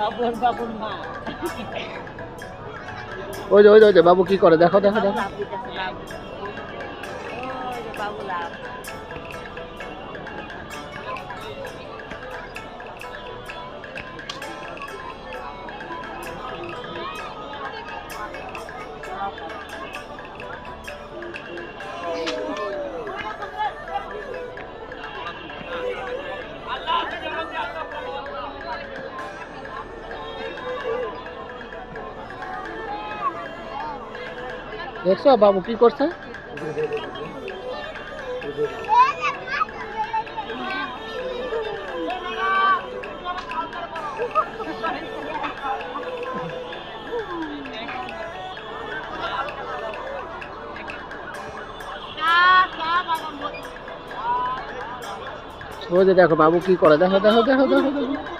বাবুর বাবুর মা। ওই যে ওই যে ওই যে বাবু কি করে? দেখো দেখো দেখো। বাবু লাভ। দেখছ, বাবু কি করছে? ওই যে দেখো, বাবু কি করে? দেখো দেখো দেখো দেখো। দেখো দেখো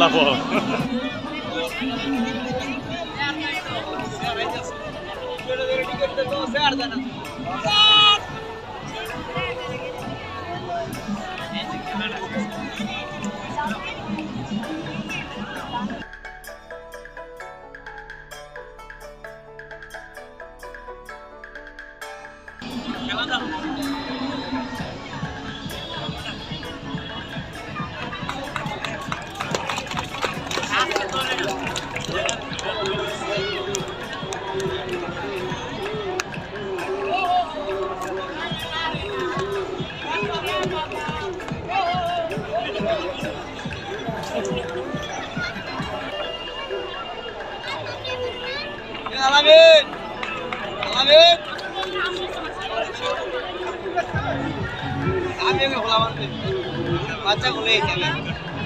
আল্লাহ আলামিন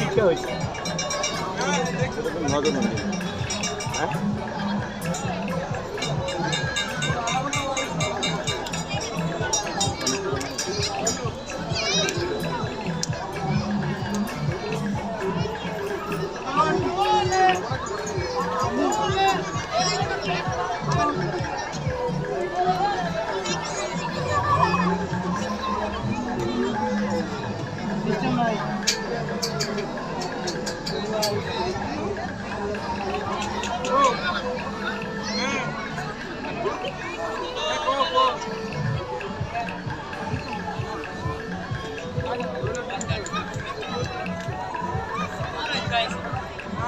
진짜 맛있어. 나도 먹네.